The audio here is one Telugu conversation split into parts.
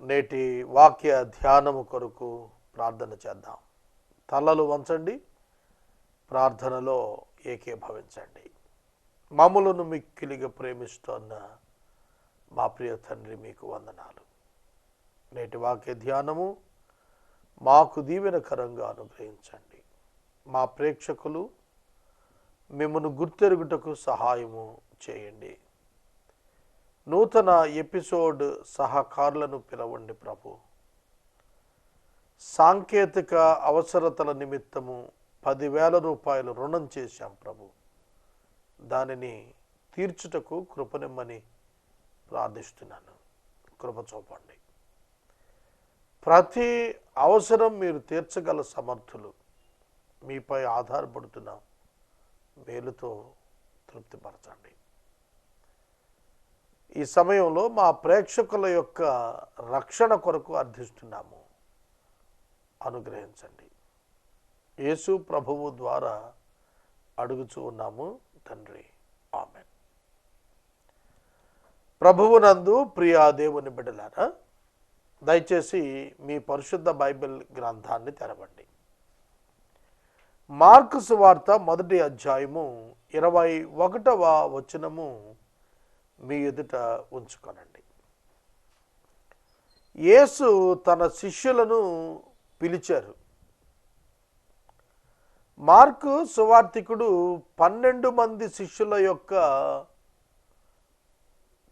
నేటి వాక్య ధ్యానము కొరకు ప్రార్థన చేద్దాం. తలలు వంచండి ప్రార్థనలో ఏకీభవించండి. మమ్మలను మిక్కిలిగా ప్రేమిస్తున్న మా ప్రియ తండ్రి మీకు వందనాలు. నేటి వాక్య ధ్యానము మాకు దీవెనకరంగా అనుగ్రహించండి. మా ప్రేక్షకులు మిమ్మను గుర్తెరుగుటకు సహాయము చేయండి. నూతన ఎపిసోడ్ సహకారులను పిలవండి ప్రభు. సాంకేతిక అవసరతల నిమిత్తము పదివేల రూపాయలు రుణం చేశాం ప్రభు. దానిని తీర్చుటకు కృపనిమ్మని ప్రార్థిస్తున్నాను. కృప చూపండి. ప్రతి అవసరం మీరు తీర్చగల సమర్థులు. మీపై ఆధారపడుతున్నాం మేలుతో తృప్తిపరచండి. ఈ సమయంలో మా ప్రేక్షకుల యొక్క రక్షణ కొరకు అర్థిస్తున్నాము. అనుగ్రహించండి. యేసు ప్రభువు ద్వారా అడుగుచూ ఉన్నాము తండ్రి. ఆమె ప్రభువునందు ప్రియా దేవుని బిడ్డలారా దయచేసి మీ పరిశుద్ధ బైబిల్ గ్రంథాన్ని తెరవండి. మార్కు సువార్త మొదటి అధ్యాయము ఇరవై ఒకటవ వచనము మీ ఎదుట ఉంచుకొనండి. యేసు తన శిష్యులను పిలిచారు. మార్కు సువార్థికుడు పన్నెండు మంది శిష్యుల యొక్క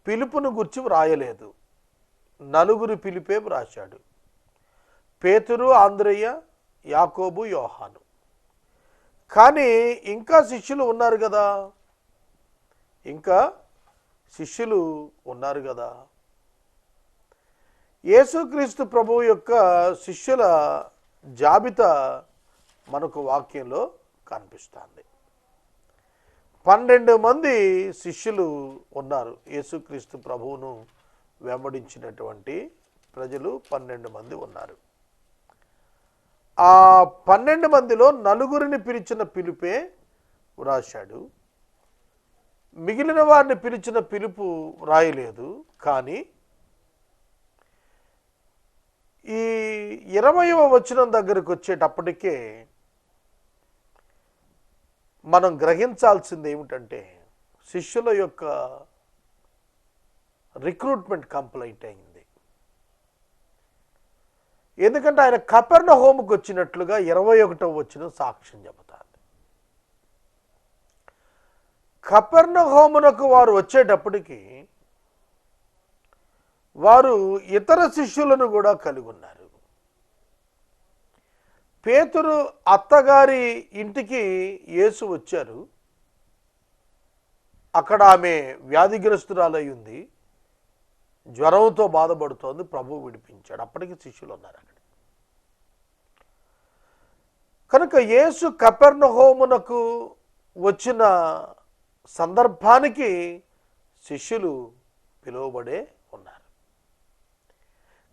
పిలుపును గుర్చి వ్రాయలేదు. నలుగురు పిలిపే వ్రాశాడు. పేతురు ఆంధ్రయ్య యాకోబు యోహాను. కానీ ఇంకా శిష్యులు ఉన్నారు కదా. ఇంకా శిష్యులు ఉన్నారు కదా. యేసుక్రీస్తు ప్రభువు యొక్క శిష్యుల జాబితా మనకు వాక్యంలో కనిపిస్తుంది. పన్నెండు మంది శిష్యులు ఉన్నారు యేసుక్రీస్తు ప్రభువును వెంబడించినటువంటి ప్రజలు పన్నెండు మంది ఉన్నారు. ఆ పన్నెండు మందిలో నలుగురిని పిలిచిన పిలిపే వ్రాశాడు. మిగిలిన వారిని పిలిచిన పిలుపు వ్రాయలేదు కానీ ఈ ఇరవయవ వచనం దగ్గరకు వచ్చేటప్పటికే మనం గ్రహించాల్సింది ఏమిటంటే శిష్యుల యొక్క రిక్రూట్మెంట్ కంప్లైంట్ అయింది. ఎందుకంటే ఆయన కపెర్ణ హోముకు వచ్చినట్లుగా ఇరవై ఒకటవ వచ్చిన సాక్ష్యం చెబుతుంది. కపర్ణ హోమునకు వారు వచ్చేటప్పటికి వారు ఇతర శిష్యులను కూడా కలిగి ఉన్నారు పేతురు అత్తగారి ఇంటికి యేసు వచ్చారు. అక్కడ ఆమె వ్యాధిగ్రస్తురాలై ఉంది జ్వరంతో బాధపడుతోంది. ప్రభు విడిపించాడు. అప్పటికి శిష్యులు ఉన్నారు అక్కడ. కనుక యేసు కపెర్ణ హోమునకు వచ్చిన సందర్భానికి శిష్యులు పిలువబడే ఉన్నారు.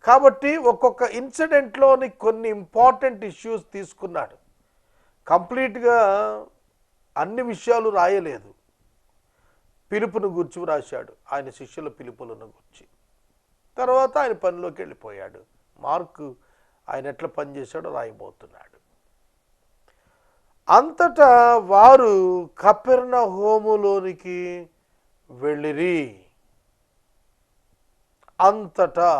కాబట్టి ఒక్కొక్క ఇన్సిడెంట్లోని కొన్ని ఇంపార్టెంట్ ఇష్యూస్ తీసుకున్నాడు. కంప్లీట్గా అన్ని విషయాలు రాయలేదు. పిలుపును గుర్చి రాశాడు ఆయన శిష్యుల పిలుపులను గుర్చి. తర్వాత ఆయన పనిలోకి వెళ్ళిపోయాడు. మార్కు ఆయన ఎట్లా పనిచేశాడో రాయబోతున్నాడు. అంతటా వారు కపెర్ణ హోములోనికి వెళ్ళిరి. అంతటా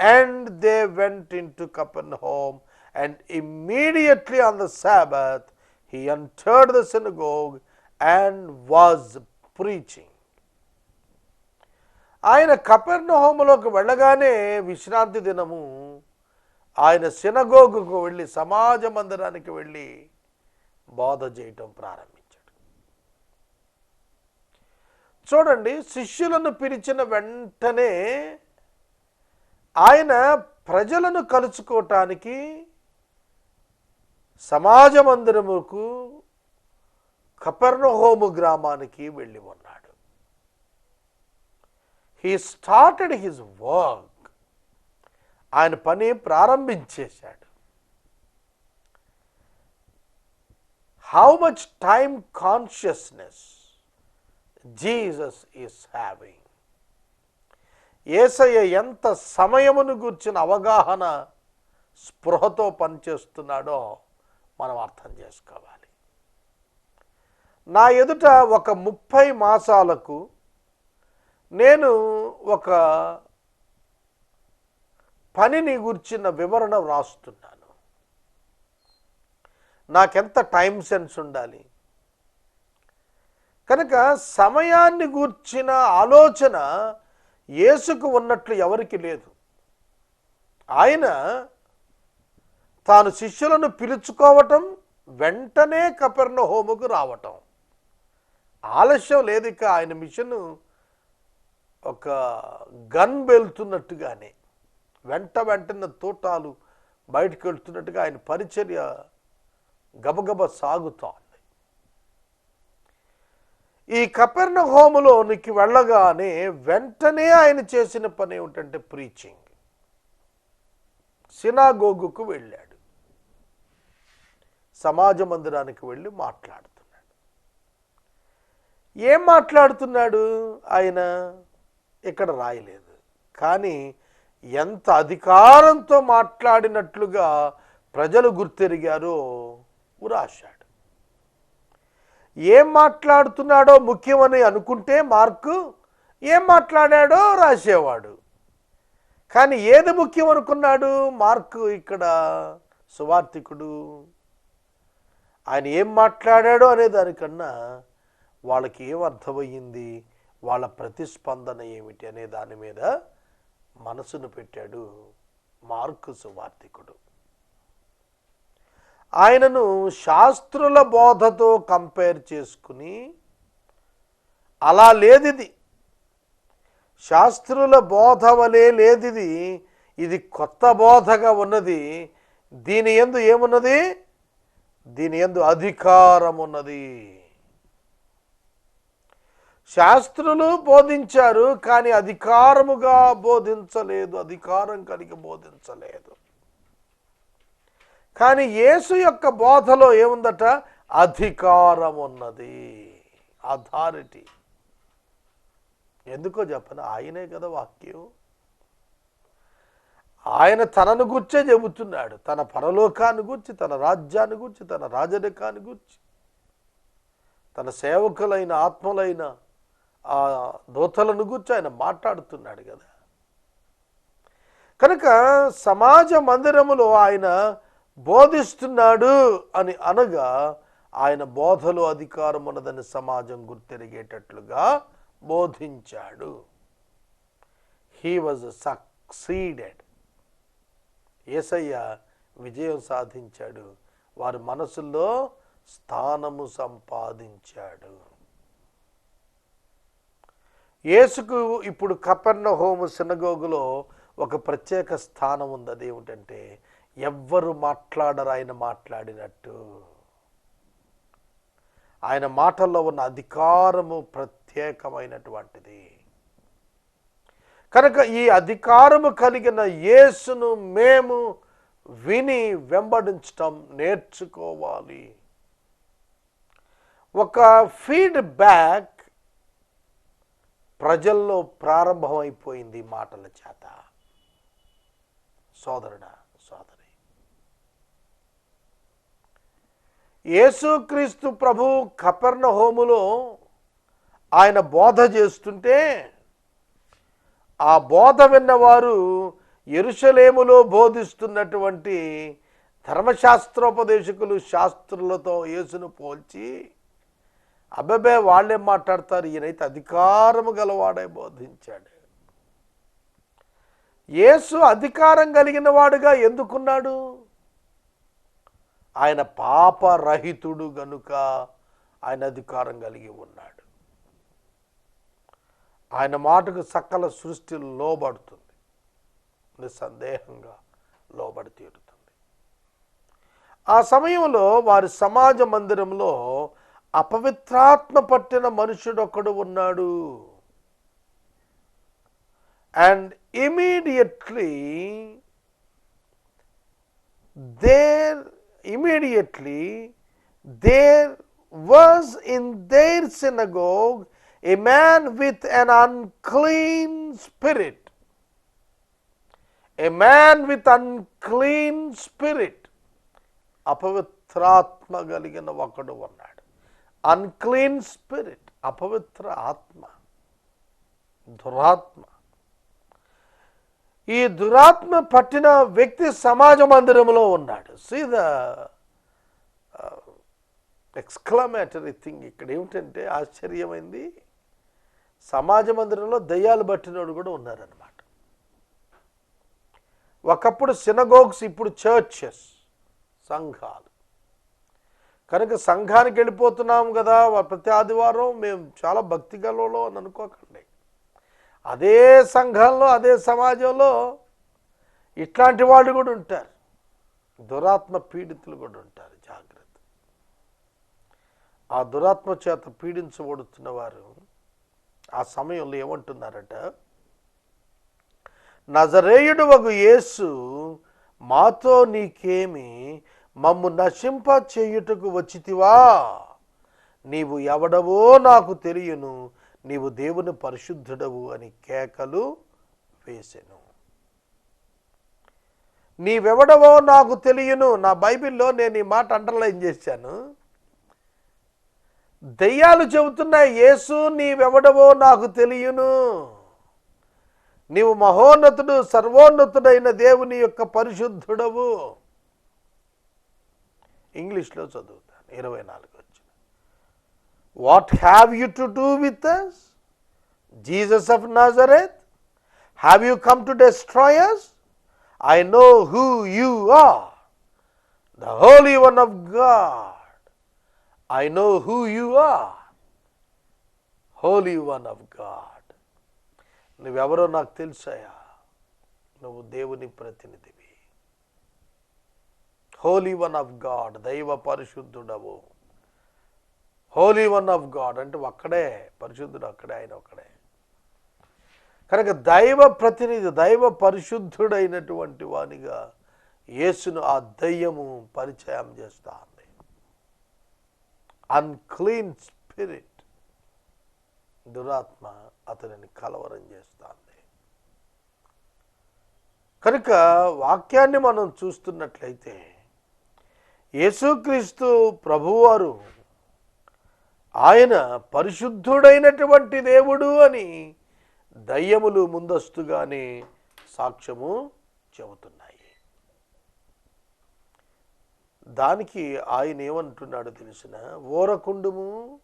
and they went in to Capernaum and immediately on the sabbath he entered the synagogue and was preaching ఆయన కపెర్ణ హోములోకి వెళ్ళగానే విశ్రాంతి దినము ఆయన సినగోగుకు వెళ్ళి సమాజ మందిరానికి వెళ్ళి బోధ చేయటం ప్రారంభించాడు. చూడండి శిష్యులను పిలిచిన వెంటనే ఆయన ప్రజలను కలుసుకోవటానికి సమాజ మందిరముకు కపర్ణహోము గ్రామానికి వెళ్ళి ఉన్నాడు. హీ స్టార్టెడ్ హిజ్ వర్క్ ఆయన పని ప్రారంభించేశాడు. How much time consciousness Jesus is having. ఏసయ్య ఎంత సమయమును గూర్చిన అవగాహన స్పృహతో పనిచేస్తున్నాడో మనం అర్థం చేసుకోవాలి నా ఎదుట ఒక ముప్పై మాసాలకు నేను ఒక పనిని గుర్చిన వివరణ వ్రాస్తున్నాను నాకెంత టైం సెన్స్ ఉండాలి? కనుక సమయాన్ని గూర్చిన ఆలోచన యేసుకు ఉన్నట్లు ఎవరికి లేదు. ఆయన తాను శిష్యులను పిలుచుకోవటం వెంటనే కపెర్ణ హోముకు రావటం. ఆలస్యం లేదు ఇక ఆయన మిషన్ ఒక గన్ వెళ్తున్నట్టుగానే వెంట వెంటనే తోటాలు బయటకు వెళ్తున్నట్టుగా ఆయన పరిచర్య గబగబ సాగుతోంది. ఈ కపెర్ణ హోములోనికి వెళ్ళగానే వెంటనే ఆయన చేసిన పని ఏమిటంటే ప్రీచింగ్ సినాగోగుకు వెళ్ళాడు. సమాజ మందిరానికి వెళ్ళి మాట్లాడుతున్నాడు. ఏం మాట్లాడుతున్నాడు? ఆయన ఇక్కడ రాయలేదు. కానీ ఎంత అధికారంతో మాట్లాడినట్లుగా ప్రజలు గుర్తెరిగారో రాశాడు. ఏం మాట్లాడుతున్నాడో ముఖ్యమని అనుకుంటే మార్కు ఏం మాట్లాడాడో రాసేవాడు. కానీ ఏది ముఖ్యం అనుకున్నాడు మార్కు ఇక్కడ సువార్థికుడు. ఆయన ఏం మాట్లాడాడో అనే దానికన్నా వాళ్ళకి ఏం అర్థమయ్యింది? వాళ్ళ ప్రతిస్పందన ఏమిటి అనే దాని మీద మనసును పెట్టాడు మార్కు సువార్థికుడు. ఆయనను శాస్త్రుల బోధతో కంపేర్ చేసుకుని అలా లేదిది. శాస్త్రుల బోధ వలె లేదిది. ఇది కొత్త బోధగా ఉన్నది. దీని ఎందు ఏమున్నది? దీని ఎందు అధికారం ఉన్నది. శాస్త్రులు బోధించారు కానీ అధికారముగా బోధించలేదు అధికారం కలిగి బోధించలేదు. కానీ యేసు యొక్క బోధలో ఏముందట? అధికారం ఉన్నది అథారిటీ ఎందుకో చెప్పను? ఆయనే కదా వాక్యం. ఆయన తనను గుర్చే చెబుతున్నాడు. తన పరలోకాన్ని గుర్చి తన రాజ్యాన్ని గుర్చి తన రాజరికాన్ని గుర్చి. తన సేవకులైన ఆత్మలైన ఆ దూతలను గుర్చి ఆయన మాట్లాడుతున్నాడు కదా. కనుక సమాజ మందిరములో ఆయన బోధిస్తున్నాడు అని అనగా ఆయన బోధలో అధికారం ఉన్నదని సమాజం గుర్తెరిగేటట్లుగా బోధించాడు. హీ వాజ్ సక్సీడెడ్ ఏసయ్య విజయం సాధించాడు. వారి మనసుల్లో స్థానము సంపాదించాడు. యేసుకు ఇప్పుడు కపర్ణ హోము సినగోగులో ఒక ప్రత్యేక స్థానం ఉంది. అదేమిటంటే ఎవ్వరు మాట్లాడరు ఆయన మాట్లాడినట్టు. ఆయన మాటల్లో ఉన్న అధికారము ప్రత్యేకమైనటువంటిది. కనుక ఈ అధికారము కలిగిన యేసును మేము విని వెంబడించటం నేర్చుకోవాలి. ఒక ఫీడ్బ్యాక్ ప్రజల్లో ప్రారంభమైపోయింది మాటల చేత. సోదరుడా సోదరి యేసుక్రీస్తు ప్రభు కపర్ణ హోములో ఆయన బోధ చేస్తుంటే ఆ బోధ విన్నవారు ఎరుషలేములో బోధిస్తున్నటువంటి ధర్మశాస్త్రోపదేశకులు శాస్త్రులతో యేసును పోల్చి అబ్బబే వాళ్ళేం మాట్లాడతారు? ఈయనైతే అధికారము గలవాడే బోధించాడు. యేసు అధికారం కలిగిన వాడుగా ఎందుకున్నాడు? ఆయన పాపరహితుడు గనుక ఆయన అధికారం కలిగి ఉన్నాడు. ఆయన మాటకు సకల సృష్టి లోబడుతుంది. నిస్సందేహంగా లోబడి తీరుతుంది. ఆ సమయంలో వారి సమాజ మందిరంలో అపవిత్రాత్మ పట్టిన మనుషుడు ఒకడు ఉన్నాడు. And immediately there immediately there was in their synagogue a man with an unclean spirit a man with unclean spirit అపవిత్రాత్మ కలిగిన ఒకడు ఉన్నాడు అన్క్లీన్ స్పిరిట్ అపవిత్ర ఆత్మ దురాత్మ ఈ దురాత్మ పట్టిన వ్యక్తి సమాజ మందిరంలో ఉన్నాడు. సీ ద ఎక్స్క్లమేటరీ థింగ్ ఇక్కడ ఏమిటంటే ఆశ్చర్యమైంది. సమాజ మందిరంలో దయ్యాలు పట్టినోడు కూడా ఉన్నారనమాట ఒకప్పుడు సినగోగ్స్ ఇప్పుడు చర్చెస్ సంఘాలు. కనుక సంఘానికి వెళ్ళిపోతున్నాం కదా ప్రతి ఆదివారం మేము చాలా భక్తి గలలో అని అనుకోకండి. అదే సంఘంలో అదే సమాజంలో ఇట్లాంటి వాళ్ళు కూడా ఉంటారు. దురాత్మ పీడితులు కూడా ఉంటారు జాగ్రత్త. ఆ దురాత్మ చేత పీడించబడుతున్న వారు ఆ సమయంలో ఏమంటున్నారట? నజరేయుడు ఒక యేసు మాతో నీకేమి మమ్ము నశింప చేయుటకు వచ్చితివా? నీవు ఎవడవో నాకు తెలియను. నీవు దేవుని పరిశుద్ధుడవు అని కేకలు వేసెను. నీవెవడవో నాకు తెలియను. నా బైబిల్లో నేను ఈ మాట అండర్లైన్ చేశాను. దయ్యాలు చెబుతున్నాయి యేసు నీవెవడవో నాకు తెలియను. నీవు మహోన్నతుడు సర్వోన్నతుడైన దేవుని యొక్క పరిశుద్ధుడవు. ఇంగ్లీష్లో చదువుతాను. ఇరవై నాలుగు. వచ్చిన what have you to do with us Jesus of Nazareth have you come to destroy us I know who you are the holy one of God I know who you are holy one of God నువ్వెవరో నాకు తెలుసాయా నువ్వు దేవుని ప్రతినిధివి హోలీ వన్ ఆఫ్ గాడ్ దైవ పరిశుద్ధుడవు హోలీ వన్ ఆఫ్ గాడ్ అంటే ఒక్కడే పరిశుద్ధుడు అక్కడే ఆయన ఒక్కడే. కనుక దైవ ప్రతినిధి దైవ పరిశుద్ధుడైనటువంటి వానిగా యేసును ఆ దయ్యము పరిచయం చేస్తా ఉంది అన్క్లీన్ స్పిరిట్ దురాత్మ అతనిని కలవరం చేస్తుంది. కనుక వాక్యాన్ని మనం చూస్తున్నట్లయితే యేసుక్రీస్తు ప్రభువారు ఆయన పరిశుద్ధుడైనటువంటి దేవుడు అని దయ్యములు ముందస్తుగానే సాక్ష్యము చెబుతున్నాయి. దానికి ఆయన ఏమంటున్నాడు తెలిసిన? ఓరకుండుము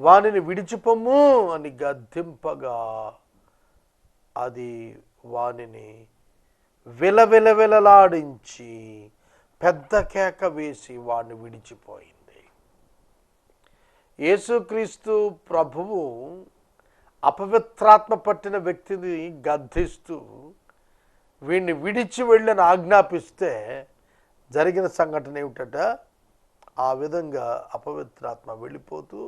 వానిని విడిచిపొమ్ము అని గద్దింపగా అది వానిని విలవిలవిలలాడించి పెద్ద కేక వేసి వాడిని విడిచిపోయింది. యేసుక్రీస్తు ప్రభువు అపవిత్రాత్మ పట్టిన వ్యక్తిని గద్దిస్తూ వీడిని విడిచి వెళ్ళని ఆజ్ఞాపిస్తే జరిగిన సంఘటన ఏమిటట? ఆ విధంగా అపవిత్రాత్మ వెళ్ళిపోతూ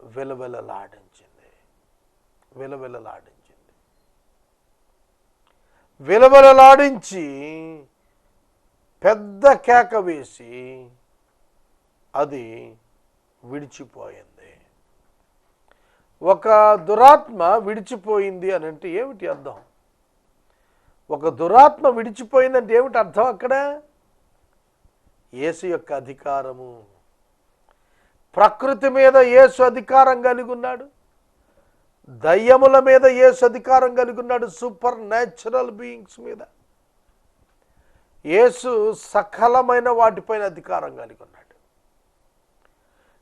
విలవిలలాడించింది. విలవిలలాడించింది. విలవిలలాడించి పెద్ద కేక వేసి అది విడిచిపోయింది. ఒక దురాత్మ విడిచిపోయింది అని అంటే ఏమిటి అర్థం? ఒక దురాత్మ విడిచిపోయిందంటే ఏమిటి అర్థం అక్కడ? యేసు యొక్క అధికారము. ప్రకృతి మీద యేసు అధికారం కలిగి ఉన్నాడు. దయ్యముల మీద యేసు అధికారం కలిగి ఉన్నాడు సూపర్ న్యాచురల్ బీయింగ్స్ మీద. యేసు సకలమైన వాటిపైన అధికారం కలిగి ఉన్నాడు.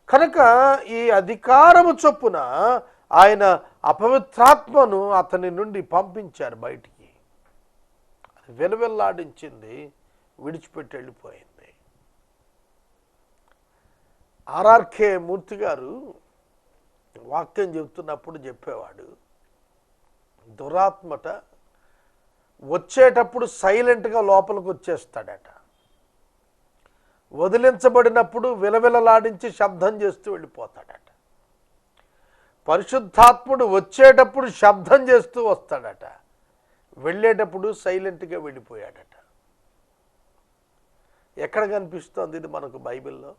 కనుక ఈ అధికారము చొప్పున ఆయన అపవిత్రాత్మను అతని నుండి పంపించారు బయటికి. అది వెలువెల్లాడించింది విడిచిపెట్టి వెళ్ళిపోయింది. ఆర్ఆర్కే మూర్తి గారు వాక్యం చెబుతున్నప్పుడు చెప్పేవాడు దురాత్మట వచ్చేటప్పుడు సైలెంట్గా లోపలికి వచ్చేస్తాడట. వదిలించబడినప్పుడు విలవిలలాడించి శబ్దం చేస్తూ వెళ్ళిపోతాడట. పరిశుద్ధాత్ముడు వచ్చేటప్పుడు శబ్దం చేస్తూ వస్తాడట. వెళ్ళేటప్పుడు సైలెంట్గా వెళ్ళిపోయాడట. ఎక్కడ కనిపిస్తోంది ఇది మనకు బైబిల్లో?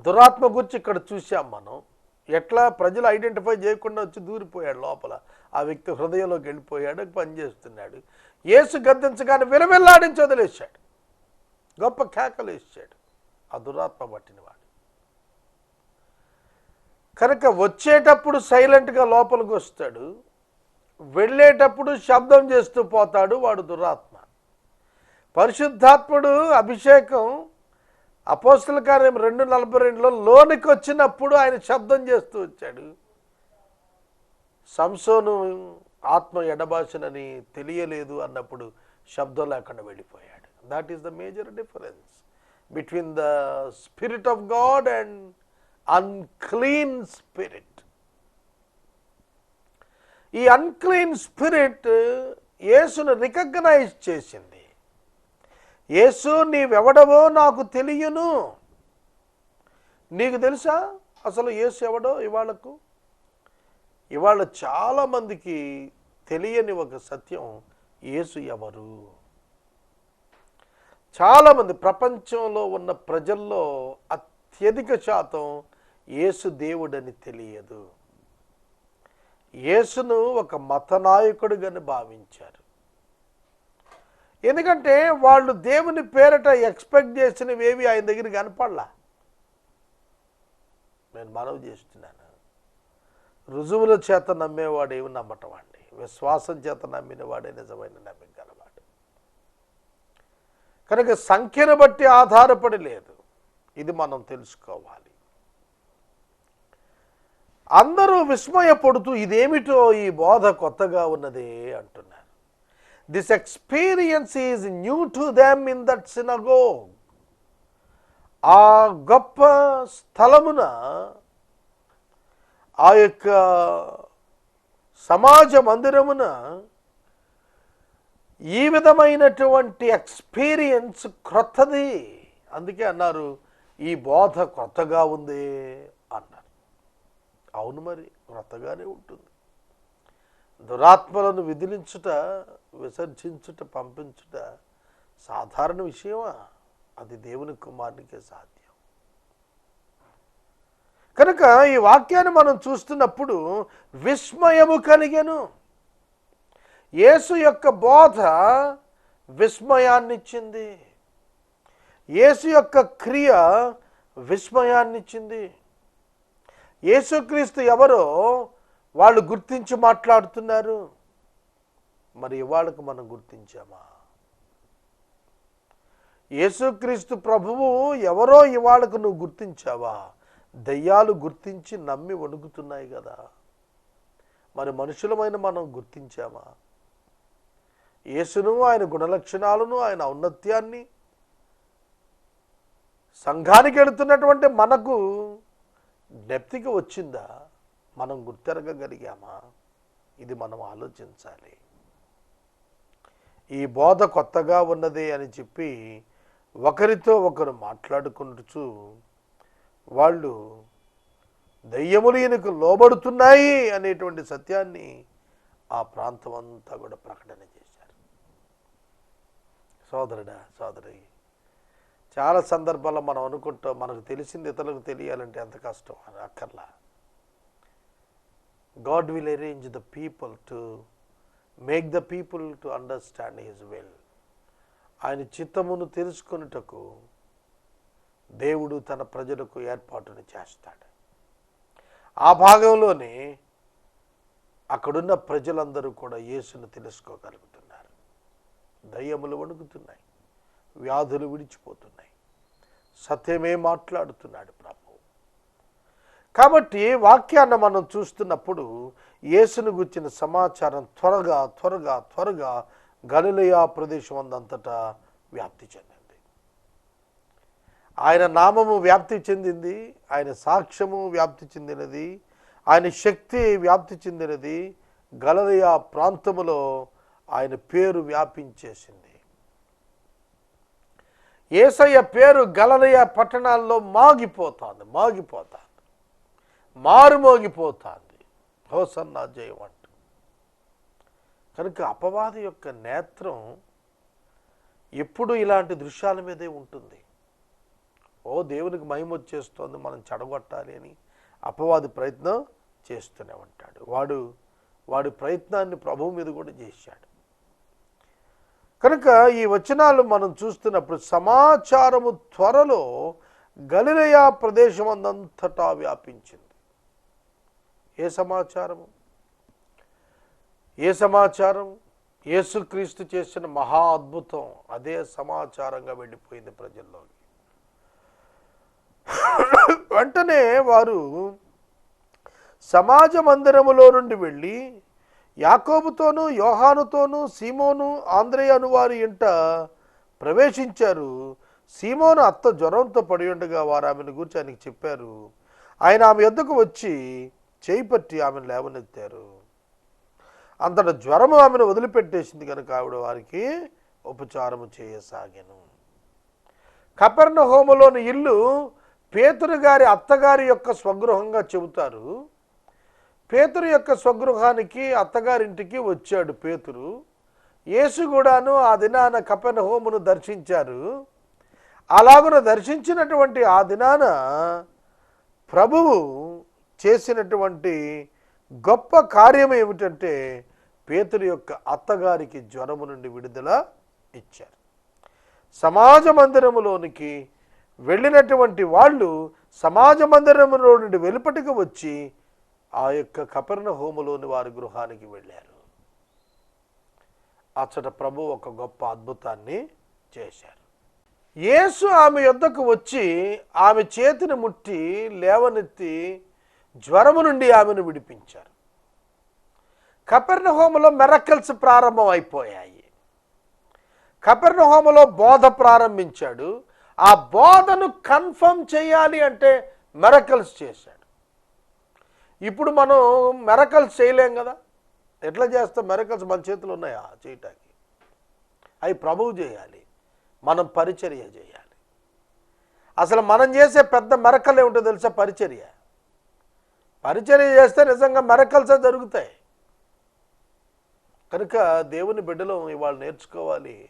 దురాత్మ గురించి ఇక్కడ చూసాం మనం. ఎట్లా? ప్రజలు ఐడెంటిఫై చేయకుండా వచ్చి దూరిపోయాడు లోపల. ఆ వ్యక్తి హృదయంలోకి వెళ్ళిపోయాడు పనిచేస్తున్నాడు. ఏసు గద్దించగానే విలవిల్లాడించి వదిలేశాడు. గొప్ప కేకలు ఇచ్చాడు ఆ దురాత్మ పట్టినవాడు కనుక వచ్చేటప్పుడు సైలెంట్గా లోపలికి వస్తాడు. వెళ్ళేటప్పుడు శబ్దం చేస్తూ పోతాడు వాడు దురాత్మ. పరిశుద్ధాత్ముడు అభిషేకం అపోస్తుల కార్యం రెండు నలభై రెండులో లోనికి వచ్చినప్పుడు ఆయన శబ్దం చేస్తూ వచ్చాడు. సంసోను ఆత్మ ఎడబాసినని తెలియలేదు అన్నప్పుడు శబ్దం లేకుండా వెళ్ళిపోయాడు. That is the major difference between the spirit of God and unclean spirit ఈ అన్క్లీన్ స్పిరిట్ యేసును రికగ్నైజ్ చేసింది. యేసు నీవెవడవో నాకు తెలియను. నీకు తెలుసా? అసలు యేసు ఎవడో ఇవాళకు? ఇవాళ చాలామందికి తెలియని ఒక సత్యం యేసు ఎవరు? చాలామంది ప్రపంచంలో ఉన్న ప్రజల్లో అత్యధిక శాతం యేసు దేవుడని తెలియదు. యేసును ఒక మత నాయకుడిగాని భావించారు. ఎందుకంటే వాళ్ళు దేవుని పేరట ఎక్స్పెక్ట్ చేసినవి ఏవి ఆయన దగ్గర కనపడలా. నేను మనవి చేస్తున్నాను. రుజువుల చేత నమ్మేవాడు ఏమి నమ్మటం అండి? విశ్వాసం చేత నమ్మినవాడే నిజమైన నమ్మకం కనుక సంఖ్యను బట్టి ఆధారపడి లేదు ఇది మనం తెలుసుకోవాలి. అందరూ విస్మయపడుతూ ఇదేమిటో ఈ బోధ కొత్తగా ఉన్నదే అంటున్నారు. This experience is new to them in that synagogue ఆ గొప్ప స్థలమున ఆ యొక్క సమాజ మందిరమున ఈ విధమైనటువంటి ఎక్స్పీరియన్స్ క్రొత్తది. అందుకే అన్నారు ఈ బోధ క్రొత్తగా ఉంది అన్నారు. అవును మరి క్రొత్తగానే ఉంటుంది. దురాత్మలను విధిలించుట విసర్జించుట పంపించుట సాధారణ విషయమా? అది దేవుని కుమారునికే సాధ్యం. కనుక ఈ వాక్యాన్ని మనం చూస్తున్నప్పుడు విస్మయము కలిగెను. యేసు యొక్క బోధ విస్మయాన్నిచ్చింది. యేసు యొక్క క్రియ విస్మయాన్నిచ్చింది. యేసుక్రీస్తు ఎవరో వాళ్ళు గుర్తించి మాట్లాడుతున్నారు. మరి ఇవాళకు మనం గుర్తించామా? యేసుక్రీస్తు ప్రభువు ఎవరో ఇవాళకు నువ్వు గుర్తించావా? దయ్యాలు గుర్తించి నమ్మి వణుకుతున్నాయి కదా. మరి మనుషులమైన మనం గుర్తించామా? యేసును ఆయన గుణలక్షణాలను ఆయన ఔన్నత్యాన్ని. సంఘానికి వెళుతున్నటువంటి మనకు జ్ఞప్తికి వచ్చిందా? మనం గుర్తెరగగలిగామా? ఇది మనం ఆలోచించాలి. ఈ బోధ కొత్తగా ఉన్నది అని చెప్పి ఒకరితో ఒకరు మాట్లాడుకుంటూ వాళ్ళు దయ్యములు ఈయనకు లోబడుతున్నాయి అనేటువంటి సత్యాన్ని ఆ ప్రాంతం అంతా కూడా ప్రకటన చేశారు. సోదరుడా సోదరి. చాలా సందర్భాల్లో మనం అనుకుంటాం మనకు తెలిసింది ఇతరులకు తెలియాలంటే ఎంత కష్టం అని అక్కర్లా. God will arrange the people to make the people to understand his will ఆయన చిత్తమును తెలుసుకొనుటకు దేవుడు తన ప్రజలకు ఏర్పాటును చేస్తాడు. ఆ భాగంలోనే అక్కడున్న ప్రజలందరూ కూడా యేసును తెలుసుకోగలుగుతారు. దయ్యములు వణుకుతున్నాయి వ్యాధులు విడిచిపోతున్నాయి. సత్యమే మాట్లాడుతున్నాడు ప్రభు. కాబట్టి వాక్యాన్ని మనం చూస్తున్నప్పుడు యేసును గుర్చిన సమాచారం త్వరగా త్వరగా త్వరగా గలిలయా ప్రదేశం అందంతటా వ్యాప్తి చెందింది. ఆయన నామము వ్యాప్తి చెందింది ఆయన సాక్ష్యము వ్యాప్తి చెందినది ఆయన శక్తి వ్యాప్తి చెందినది గలలయా ప్రాంతములో ఆయన పేరు వ్యాపించేసింది. ఏసయ్య పేరు గలలయ పట్టణాల్లో మాగిపోతుంది మాగిపోతుంది. మారుమోగిపోతుంది హోసన్నా జయం కనుక అపవాది యొక్క నేత్రం ఎప్పుడు ఇలాంటి దృశ్యాల మీదే ఉంటుంది. ఓ దేవునికి మహిమ వచ్చేస్తోంది మనం చెడగొట్టాలి అని అపవాది ప్రయత్నం చేస్తూనే ఉంటాడు. వాడు వాడి ప్రయత్నాన్ని ప్రభువు మీద కూడా చేశాడు. కనుక ఈ వచనాలు మనం చూస్తున్నప్పుడు సమాచారము త్వరలో గలిలయా ప్రదేశం అందంతటా వ్యాపించింది. ఏ సమాచారము? ఏ సమాచారం? యేసుక్రీస్తు చేసిన మహా అద్భుతం అదే సమాచారంగా వెళ్ళిపోయింది ప్రజల్లోకి. వెంటనే వారు సమాజ మందిరములో నుండి వెళ్ళి యాకోబుతోనూ యోహానుతోనూ సీమోను ఆంధ్రేయ అనువారి ఇంట ప్రవేశించారు. సీమోను అత్త జ్వరంతో పడి ఉండగా వారు ఆమెను గురించి ఆయనకి చెప్పారు. ఆయన ఆమె ఎద్దకు వచ్చి చేయి పట్టి ఆమెను లేవనెత్తారు. అంతట జ్వరము ఆమెను వదిలిపెట్టేసింది కనుక ఆవిడ వారికి ఉపచారము చేయసాగాను. కపెర్ణ హోమలోని ఇల్లు పేతురు గారి అత్తగారి యొక్క స్వగృహంగా చెబుతారు. పేతురు యొక్క స్వగృహానికి అత్తగారింటికి వచ్చాడు పేతురు. యేసు కూడాను ఆ దినాన కపెన హోమును దర్శించారు. అలాగున దర్శించినటువంటి ఆ దినాన ప్రభువు చేసినటువంటి గొప్ప కార్యం ఏమిటంటే పేతురు యొక్క అత్తగారికి జ్వరము నుండి విడుదల ఇచ్చారు. సమాజ మందిరములోనికి వెళ్ళినటువంటి వాళ్ళు సమాజ మందిరములో నుండి వెలుపటికి వచ్చి ఆ యొక్క కపర్ణ హోములోని వారి గృహానికి వెళ్ళారు. అచ్చట ప్రభు ఒక గొప్ప అద్భుతాన్ని చేశారు. యేసు ఆమె యొద్దకు వచ్చి ఆమె చేతిని ముట్టి లేవనెత్తి జ్వరము నుండి ఆమెను విడిపించారు. కపెర్ణ హోమలో మెరకల్స్ ప్రారంభం అయిపోయాయి కపెర్ణ హోమలో బోధ ప్రారంభించాడు. ఆ బోధను కన్ఫర్మ్ చేయాలి అంటే మెరకల్స్ చేశాడు. ఇప్పుడు మనం మెరకల్స్ చేయలేం కదా. ఎట్లా చేస్తాం? మెరకల్స్ మన చేతులు ఉన్నాయా? చేయటానికి. అవి ప్రభువు చేయాలి. మనం పరిచర్య చేయాలి. అసలు మనం చేసే పెద్ద మెరకలు ఏమిటో తెలుసా పరిచర్య? పరిచర్య చేస్తే నిజంగా మెరకల్సే జరుగుతాయి. కనుక దేవుని బిడ్డలు ఇవాళ నేర్చుకోవాలి.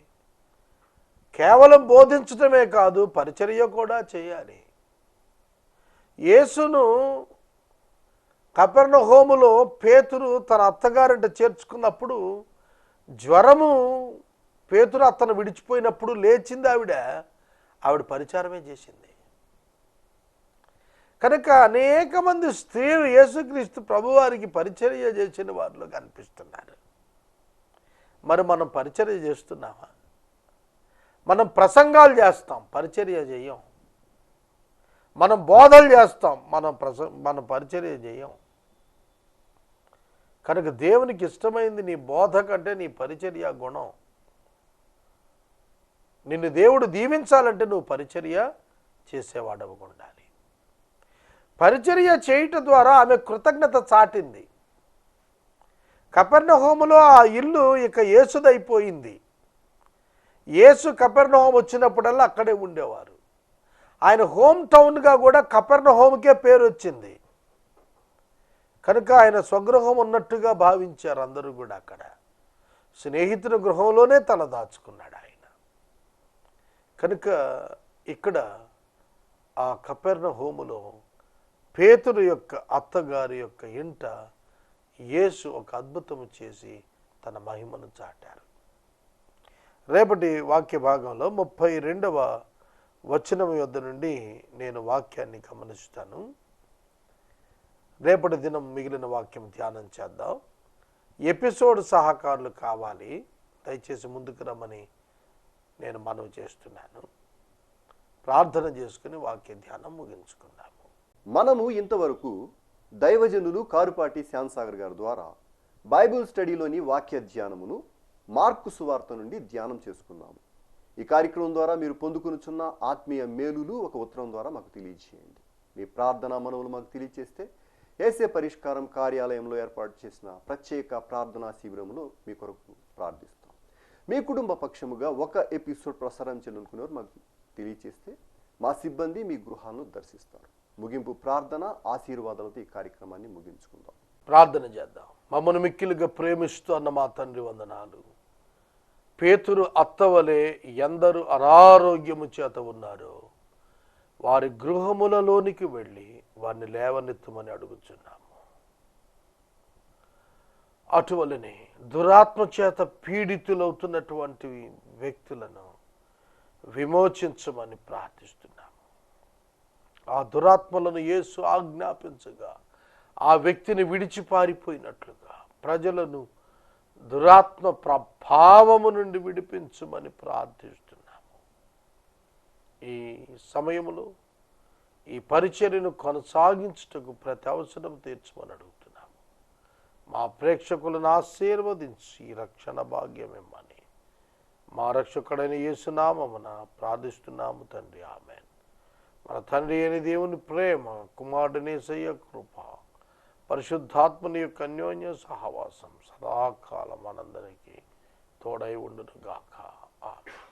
కేవలం బోధించటమే కాదు పరిచర్య కూడా చేయాలి. యేసును కపర్ణ హోములో పేతురు తన అత్తగారింట చేర్చుకున్నప్పుడు జ్వరము పేతురు అతను విడిచిపోయినప్పుడు లేచింది ఆవిడ. ఆవిడ పరిచారమే చేసింది. కనుక అనేక మంది స్త్రీలు యేసుక్రీస్తు ప్రభువారికి పరిచర్య చేసిన వారిలో కనిపిస్తున్నారు. మరి మనం పరిచర్య చేస్తున్నామా? మనం ప్రసంగాలు చేస్తాం పరిచర్య చేయం. మనం బోధలు చేస్తాం మనం ప్రస మనం పరిచర్య చేయం. కనుక దేవునికి ఇష్టమైంది నీ బోధ కంటే నీ పరిచర్య గుణం. నిన్ను దేవుడు దీవించాలంటే నువ్వు పరిచర్య చేసేవాడవు ఉండాలి. పరిచర్య చేయటం ద్వారా ఆమె కృతజ్ఞత చాటింది. కపెర్ణ హోములో ఆ ఇల్లు ఇక యేసుదైపోయింది. యేసు కపర్ణహోమం వచ్చినప్పుడల్లా అక్కడే ఉండేవారు. ఆయన హోమ్ టౌన్గా కూడా కపర్ణ హోమ్కే పేరు వచ్చింది. కనుక ఆయన స్వగృహం ఉన్నట్టుగా భావించారు అందరూ కూడా అక్కడ. స్నేహితుని గృహంలోనే తల దాచుకున్నాడు ఆయన. కనుక ఇక్కడ ఆ కపెర్ణ హోములో పేతురు యొక్క అత్తగారి యొక్క ఇంట యేసు ఒక అద్భుతము చేసి తన మహిమను చాటారు. రేపటి వాక్య భాగంలో ముప్పై రెండవ వచ్చిన వద్ద నుండి నేను వాక్యాన్ని గమనిస్తాను. రేపటి దినం మిగిలిన వాక్యం ధ్యానం చేద్దాం. ఎపిసోడ్ సహకారులు కావాలి. దయచేసి ముందుకు రమ్మని నేను మనవి చేస్తున్నాను. ప్రార్థన చేసుకుని వాక్య ధ్యానం ముగించుకున్నాము మనము ఇంతవరకు దైవజనులు కారుపాటి శ్యాంసాగర్ గారి ద్వారా బైబిల్ స్టడీలోని వాక్య ధ్యానమును మార్కు సువార్త నుండి ధ్యానం చేసుకున్నాము. ఈ కార్యక్రమం ద్వారా మీరు పొందుకునుచున్న ఆత్మీయ మేలులు ఒక ఉత్తరం ద్వారా మాకు తెలియజేయండి. మీ ప్రార్థన మనవులు మాకు తెలియజేస్తే ఏసే పరిష్కారం కార్యాలయంలో ఏర్పాటు చేసిన ప్రత్యేక ప్రార్థనా శిబిరంలో మీ కొరకు ప్రార్థిస్తాం. మీ కుటుంబ పక్షముగా ఒక ఎపిసోడ్ ప్రసారం చేయాలనుకునేవారు మాకు తెలియచేస్తే మా సిబ్బంది మీ గృహాలను దర్శిస్తారు. ముగింపు ప్రార్థన ఆశీర్వాదాలతో ఈ కార్యక్రమాన్ని ముగించుకుందాం. ప్రార్థన చేద్దాం. మమ్మల్ని మిక్కిలుగా ప్రేమిస్తూ అన్న మా తండ్రి వందనాలు. పేతురు అత్తవలే ఎందరు అనారోగ్యము చేత ఉన్నారో. వారి గృహములలోనికి వెళ్ళి వారిని లేవనెత్తమని అడుగుచున్నాము. అటువలనే దురాత్మ చేత పీడితులవుతున్నటువంటి వ్యక్తులను విమోచించమని ప్రార్థిస్తున్నాము. ఆ దురాత్మలను యేసు ఆజ్ఞాపించగా ఆ వ్యక్తిని విడిచి పారిపోయినట్లుగా ప్రజలను దురాత్మ ప్రభావము నుండి విడిపించమని ప్రార్థిస్తున్నాము. ఈ సమయంలో ఈ పరిచర్యను కొనసాగించుటకు ప్రతి అవసరం తీర్చమని అడుగుతున్నాము. మా ప్రేక్షకులను ఆశీర్వదించి రక్షణ భాగ్యం ఇమ్మని. మా రక్షకుడైన యేసునామమున ప్రార్థిస్తున్నాము తండ్రి. ఆమె మన తండ్రి అయిన దేవుని ప్రేమ కుమారుడిని సయ్య కృప పరిశుద్ధాత్మని యొక్క అన్యోన్య సహవాసం సదాకాలం మనందరికీ తోడై ఉండును గాక ఆమెన్.